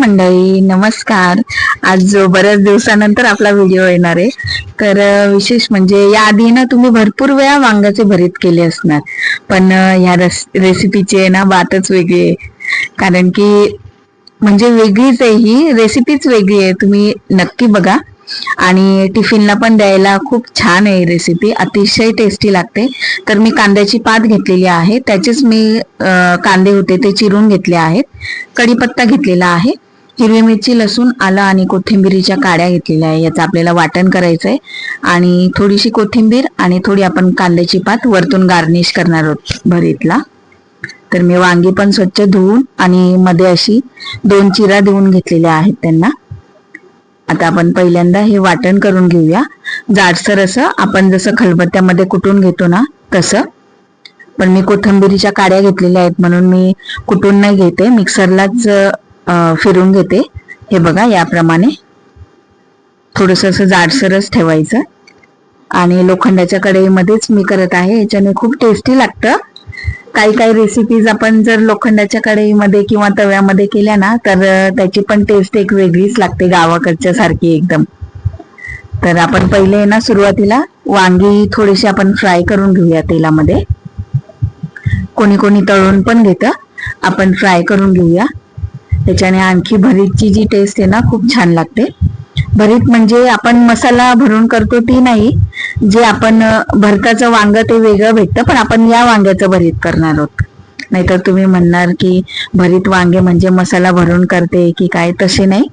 मंडळी नमस्कार. आज जो बऱ्याच दिवसानंतर आपला व्हिडिओ येणार आहे. तर विशेष म्हणजे या आधी ना तुम्ही भरपूर वेळा वांग्याचे भरीत केले असणार. पण या ह्या ना बातच वेगळी आहे. कारण की म्हणजे वेगळीच आहे ही रेसिपीच वेगळी आहे. तुम्ही नक्की बघा. आणि टिफिनला पण द्यायला खूप छान आहे रेसिपी अतिशय टेस्टी लागते. तर मी कांद्याची पात घेतलेली आहे. त्याचेच मी कांदे होते ते चिरून घेतले आहेत. कढीपत्ता घेतलेला आहे. हिरवी मिरची लसूण आलं आणि कोथिंबिरीच्या काड्या घेतलेल्या आहे. याचं आपल्याला वाटण करायचं आहे आणि थोडीशी कोथिंबीर आणि थोडी आपण कांद्याची पात वरतून गार्निश करणार आहोत भरीतला. तर मी वांगी पण स्वच्छ धुवून आणि मध्ये अशी दोन चिरा देऊन घेतलेल्या आहेत त्यांना. आता आपण पहिल्यांदा हे वाटण करून घेऊया. जाडसर असं आपण जसं खलबत्त्यामध्ये कुटून घेतो ना तसं. पण मी कोथिंबिरीच्या काड्या घेतलेल्या आहेत म्हणून मी कुटून नाही घेते. मिक्सरलाच फिरून घेते. हे बघा याप्रमाणे थोडस असं जाडसरच ठेवायचं. आणि लोखंडाच्या कढईमध्येच मी करत आहे. याच्याने खूप टेस्टी लागतं. काही काही रेसिपीज आपण जर लोखंडाच्या कढईमध्ये किंवा तव्यामध्ये केल्या ना तर त्याची पण टेस्ट एक वेगळीच लागते गावाकडच्या सारखी एकदम. तर आपण पहिले ना सुरुवातीला वांगी थोडीशी आपण फ्राय करून घेऊया तेलामध्ये. कोणी कोणी तळून पण घेतं. आपण फ्राय करून घेऊया. त्याच्याने आणखी भरीतची जी टेस्ट आहे ना खूप छान लागते. भरीत म्हणजे आपण मसाला भरून करतो ती नाही. जे आपण भरताचं वांग ते वेगळं भेटतं पण आपण या वांग्याचं भरीत करणार आहोत. नाहीतर तुम्ही म्हणणार की भरीत वांगे म्हणजे मसाला भरून करते की काय तसे नाही.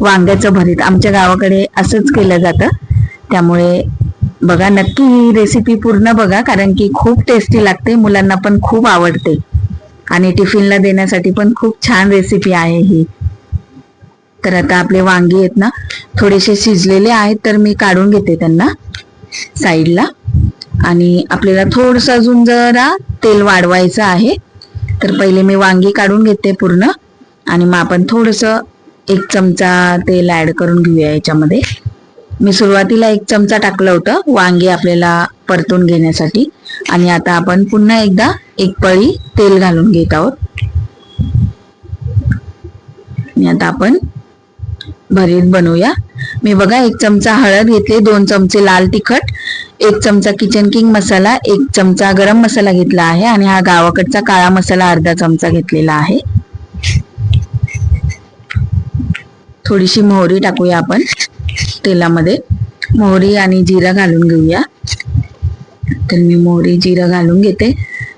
वांग्याचं भरीत आमच्या गावाकडे असंच केलं जातं. त्यामुळे बघा नक्की ही रेसिपी पूर्ण बघा कारण की खूप टेस्टी लागते मुलांना पण खूप आवडते. आणि टिफिनला देण्यासाठी पण खूप छान रेसिपी आहे ही. तर आता आपले वांगी आहेत ना थोडेसे शिजलेले आहेत तर मी काढून घेते त्यांना साईडला. आणि आपल्याला थोडस अजून जरा तेल वाढवायचं आहे तर पहिले मी वांगी काढून घेते पूर्ण. आणि मग आपण थोडस एक चमचा तेल ऍड करून घेऊया याच्यामध्ये. मी सुरुवातीला एक चमचा टाकलं होतं वांगे आपल्याला परतून घेण्यासाठी. आणि आता आपण पुन्हा एकदा एक पळी तेल घालून घेत आहोत. आणि आता आपण भरीत बनवूया. मी बघा एक चमचा हळद घेतली दोन चमचे लाल तिखट एक चमचा किचन किंग मसाला एक चमचा गरम मसाला घेतला आहे आणि हा गावाकडचा काळा मसाला अर्धा चमचा घेतलेला आहे. थोडीशी मोहरी टाकूया आपण. तेलामध्ये मोहरी आणि जिरा घालून घेऊया. तर मी मोहरी जिरा घालून घेते.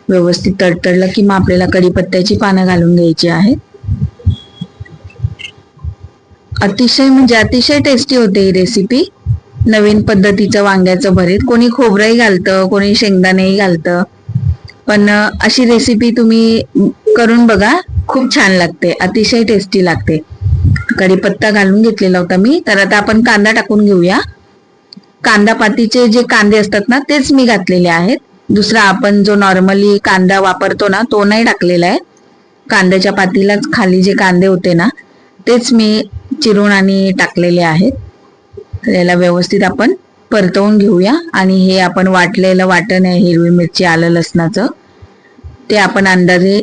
व्यवस्थित तडतडलं की मग आपल्याला कढीपत्त्याची पानं घालून घ्यायची आहेत. अतिशय म्हणजे अतिशय टेस्टी होते ही रेसिपी नवीन पद्धतीचं वांग्याचं भरीत. कोणी खोबरंही घालतं कोणी शेंगदाणेही घालतं. पण अशी रेसिपी तुम्ही करून बघा. खूप छान लागते. अतिशय टेस्टी लागते. कढीपत्ता घालून घेतलेला होता मी. तर आता आपण कांदा टाकून घेऊया. कांदा पातीचे जे कांदे असतात ना तेच मी घातलेले आहेत. दुसरा आपण जो नॉर्मली कांदा वापरतो ना तो नाही टाकलेला आहे. कांद्याच्या पातीलाच खाली जे कांदे होते ना तेच मी चिरून आणि टाकलेले आहेत. तर याला व्यवस्थित आपण परतवून घेऊया. आणि हे आपण वाटलेलं वाटण आहे हिरवी मिरची आलं लसणाचं ते आपण अंदाजे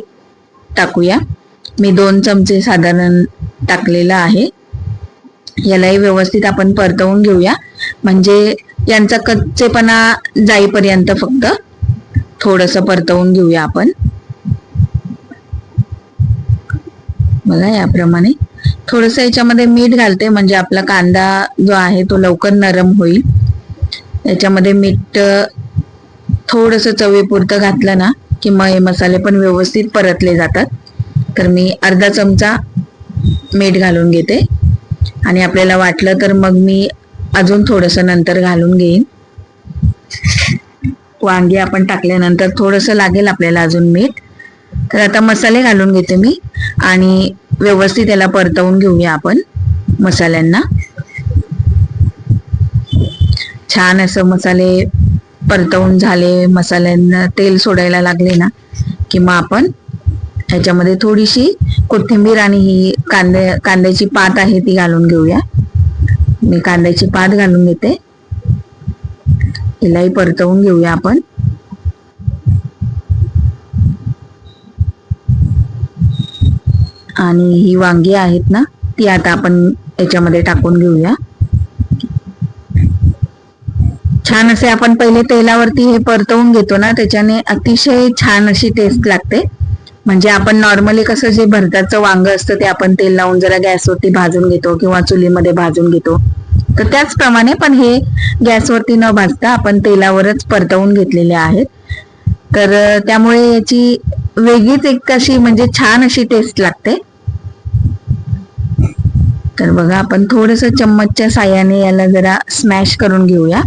टाकूया. मी दोन चमचे साधारण टाकलेलं आहे. यालाही व्यवस्थित आपण परतवून घेऊया. म्हणजे यांचा कच्चेपणा जाईपर्यंत फक्त थोडस परतवून घेऊया आपण. बघा याप्रमाणे. थोडस याच्यामध्ये मीठ घालते म्हणजे आपला कांदा जो आहे तो लवकर नरम होईल. याच्यामध्ये मीठ थोडस चवीपुरतं घातलं ना की मग हे मसाले पण व्यवस्थित परतले जातात. तर मी अर्धा चमचा मीठ घालून घेते. आणि आपल्याला वाटलं तर मग मी अजून थोडंसं नंतर घालून घेईन. वांगी आपण टाकल्यानंतर थोडंसं लागेल आपल्याला अजून मीठ. तर आता मसाले घालून घेते मी आणि व्यवस्थित याला परतवून घेऊया आपण मसाल्यांना. छान असं मसाले परतवून झाले. मसाल्यांना तेल सोडायला लागले ना की मग आपण ह्याच्यामध्ये थोडीशी कोथिंबीर आणि ही कांद्या कांद्याची पात आहे ती घालून घेऊया. मी कांद्याची पात घालून घेते. हिलाही परतवून घेऊया आपण. आणि ही वांगी आहेत ना ती आता आपण याच्यामध्ये टाकून घेऊया. छान असे आपण पहिले तेलावरती हे परतवून घेतो ना त्याच्याने अतिशय छान अशी टेस्ट लागते. म्हणजे आपण नॉर्मली कसं जे भरताचं वांग असतं ते आपण तेल लावून जरा गॅसवरती भाजून घेतो किंवा चुलीमध्ये भाजून घेतो. तर त्याचप्रमाणे पण हे गॅसवरती न भाजता आपण तेलावरच परतवून घेतलेले आहेत. तर त्यामुळे याची वेगळीच एक अशी म्हणजे छान अशी टेस्ट लागते. तर बघा आपण थोडस चम्मचच्या साह्याने याला जरा स्मॅश करून घेऊया.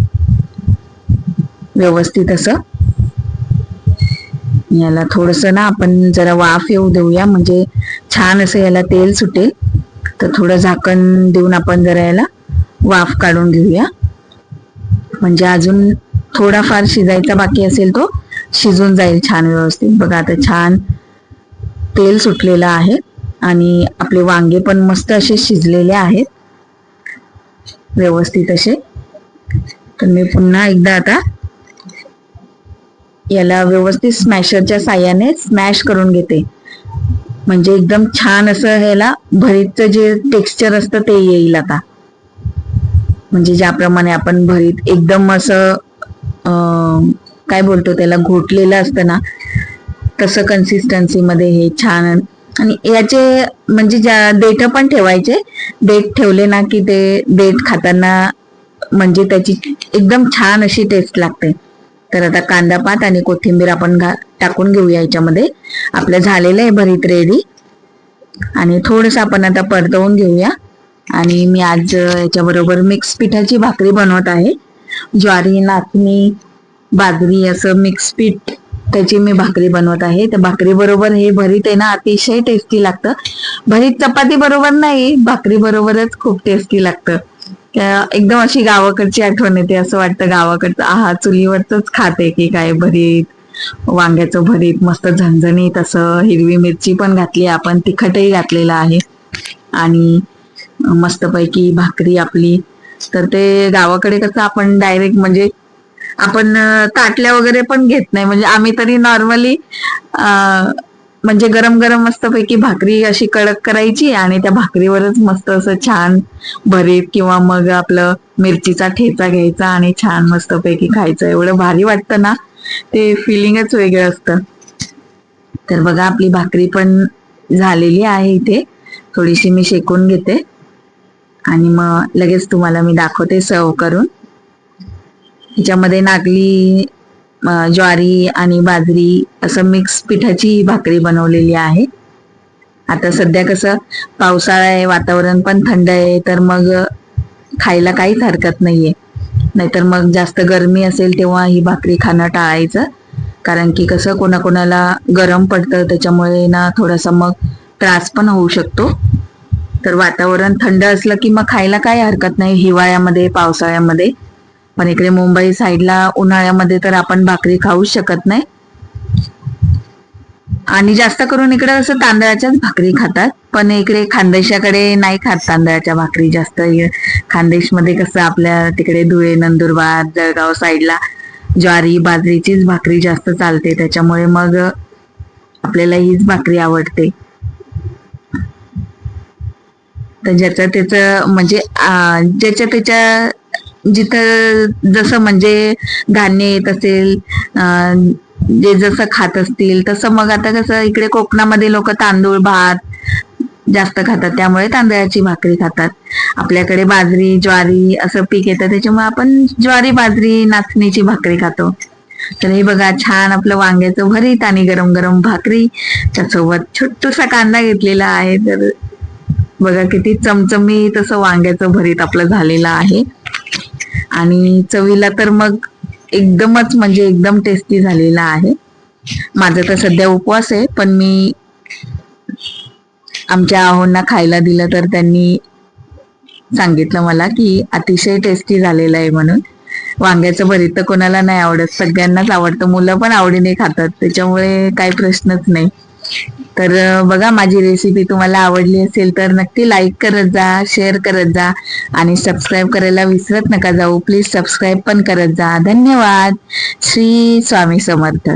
व्यवस्थित असं. याला थोडस ना आपण जरा वाफ येऊ देऊया म्हणजे छान असं याला तेल सुटेल. तर थोडं झाकण देऊन आपण जरा याला वाफ काढून घेऊया. म्हणजे अजून थोडाफार शिजायचा बाकी असेल तो शिजून जाईल छान व्यवस्थित. बघा आता छान तेल सुटलेलं आहे आणि आपले वांगे पण मस्त असे शिजलेले आहेत. व्यवस्थित असे. तर मी पुन्हा एकदा आता याला व्यवस्थित स्मॅशरच्या साह्याने स्मॅश करून घेते. म्हणजे एकदम छान असं ह्याला भरीतचं जे टेक्स्चर असतं ते येईल आता. म्हणजे ज्याप्रमाणे आपण भरीत एकदम असं काय बोलतो त्याला घोटलेलं असतं ना तसं कन्सिस्टन्सीमध्ये हे छान. आणि याचे म्हणजे ज्या देठ पण ठेवायचे देठ ठेवले ना की ते देठ खाताना म्हणजे त्याची एकदम छान अशी टेस्ट लागते. तर आता कांदा पात आणि कोथिंबीर आपण घा टाकून घेऊया याच्यामध्ये. आपलं झालेलं आहे भरीत रेडी आणि थोडस आपण आता परतवून घेऊया. आणि मी आज याच्याबरोबर मिक्स पिठाची भाकरी बनवत आहे. ज्वारी नाचणी बाजरी असं मिक्स पीठ त्याची मी भाकरी बनवत आहे. तर भाकरी बरोबर हे भरीत आहे ना अतिशय टेस्टी लागतं. भरीत चपाती बरोबर नाही भाकरी बरोबरच खूप टेस्टी लागतं. एकदम अशी गावाकडची आठवण येते असं वाटतं गावाकडचं आहा चुलीवरच खाते की काय भरीत वांग्याचं भरीत मस्त झणझणीत असं हिरवी मिरची पण घातली आपण तिखटही घातलेलं आहे. आणि मस्तपैकी भाकरी आपली. तर ते गावाकडे कसं आपण डायरेक्ट म्हणजे आपण ताटल्या वगैरे पण घेत नाही. म्हणजे आम्ही तरी नॉर्मली म्हणजे गरम गरम मस्तपैकी भाकरी अशी कडक करायची आणि त्या भाकरीवरच मस्त असं छान भरीत किंवा मग आपलं मिरचीचा ठेचा घ्यायचा आणि छान मस्तपैकी खायचं. एवढं भारी वाटतं ना? ते फिलिंगच वेगळं असतं. तर बघा आपली भाकरी पण झालेली आहे इथे. थोडीशी मी शेकून घेते. आणि मग लगेच तुम्हाला मी दाखवते सर्व करून. ह्याच्यामध्ये नागली ज्वारी आणि बाजरी असं मिक्स पिठाची भाकरी बनवलेली आहे. आता सध्या कसं पावसाळा आहे वातावरण पण थंड आहे तर मग खायला काहीच हरकत नाहीये. नाहीतर मग जास्त गरमी असेल तेव्हा ही भाकरी खाणं टाळायचं. कारण की कसं कोणाकोणाला गरम पडतं त्याच्यामुळे ना थोडासा मग त्रास पण होऊ शकतो. तर वातावरण थंड असलं की मग खायला काय हरकत नाही हिवाळ्यामध्ये पावसाळ्यामध्ये. पण इकडे मुंबई साईडला उन्हाळ्यामध्ये तर आपण भाकरी खाऊच शकत नाही. आणि जास्त करून इकडे असं तांदळाच्याच भाकरी खातात. पण इकडे खानदेशाकडे नाही खात तांदळाच्या भाकरी जास्त. खानदेशमध्ये कसं आपल्या तिकडे धुळे नंदुरबार जळगाव साईडला ज्वारी बाजरीचीच भाकरी जास्त चालते. त्याच्यामुळे मग आपल्याला हीच भाकरी आवडते. तर ज्याचं त्याचं म्हणजे ज्याच्या त्याच्या जिथं जसं म्हणजे धान्य येत असेल जे जसं खात असतील तसं मग आता कसं इकडे कोकणामध्ये लोक तांदूळ भात जास्त खातात. त्यामुळे तांदळाची भाकरी खातात. आपल्याकडे बाजरी ज्वारी असं पीक येतं. त्याच्यामुळे आपण ज्वारी बाजरी नाचणीची भाकरी खातो. तर हे बघा छान आपलं वांग्याचं भरीत आणि गरम गरम भाकरी. त्यासोबत छोटूसा कांदा घेतलेला आहे. तर बघा किती चमचमी तसं वांग्याचं भरीत आपलं झालेलं आहे. आणि चवीला तर मग एकदमच म्हणजे एकदम टेस्टी झालेला आहे. माझा तर सध्या उपवास आहे पण मी आमच्या आहोंना खायला दिलं तर त्यांनी सांगितलं मला की अतिशय टेस्टी झालेलं आहे म्हणून. वांग्याचं भरीत तर कोणाला नाही आवडत सगळ्यांनाच आवडतं मुलं पण आवडीने खातात त्याच्यामुळे काही प्रश्नच नाही. तर बघा माझी रेसिपी तुम्हाला आवडली असेल तर नक्की लाईक करत जा शेअर करत जा आणि सबस्क्राईब करायला विसरत नका जाऊ. प्लीज सबस्क्राईब पण करत जा. धन्यवाद. श्री स्वामी समर्थ.